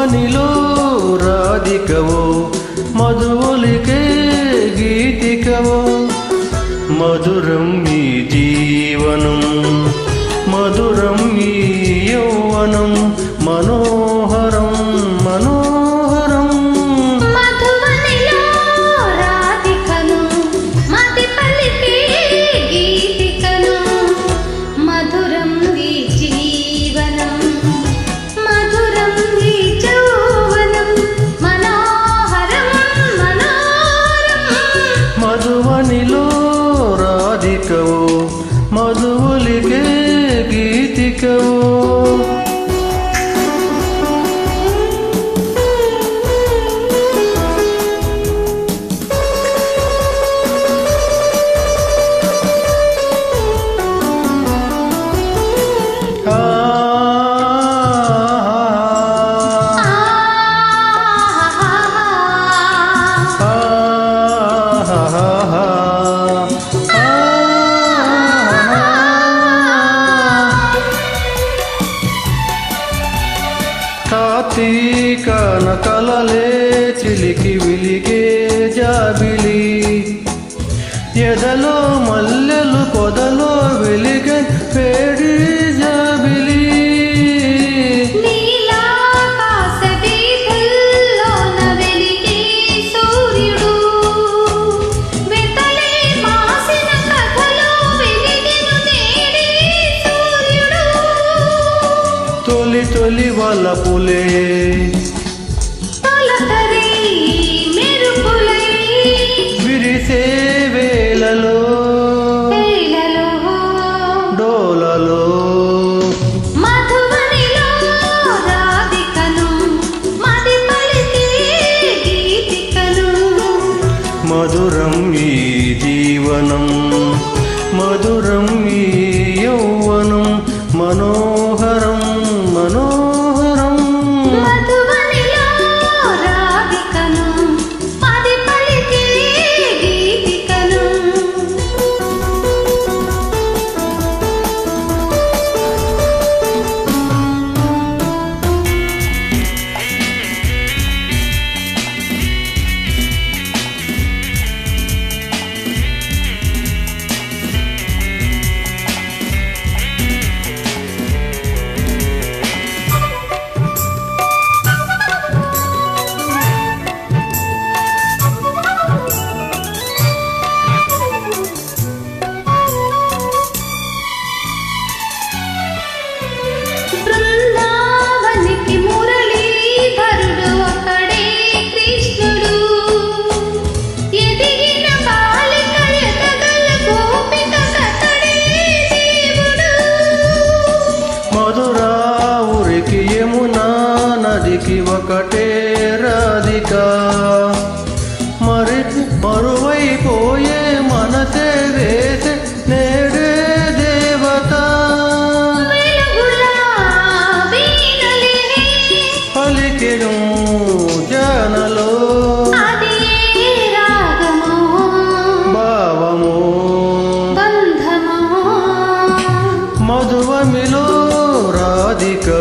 మధువనిలో రాధికవో మధువులికే గీతికవో. మధురం ఈ జీవనం మధురం ఈ రాధికవో కార్తీకన కలలే చిలికి విలిగే జాబిలి. ఎదలో మల్లెలు పొదలు తొలి తొలి వలపులే విరిసే వేలలో డోలలో. పలికే గీతికను. మధురం ఈ జీవనం మధురం ఈ యౌవనం మనోహరం ఒకటే రాధిక. మరి మరువైపోయే మనసే వేసే నేడే దేవత. పలికెను జానలో. భావము. మధువమిలో రాధికవు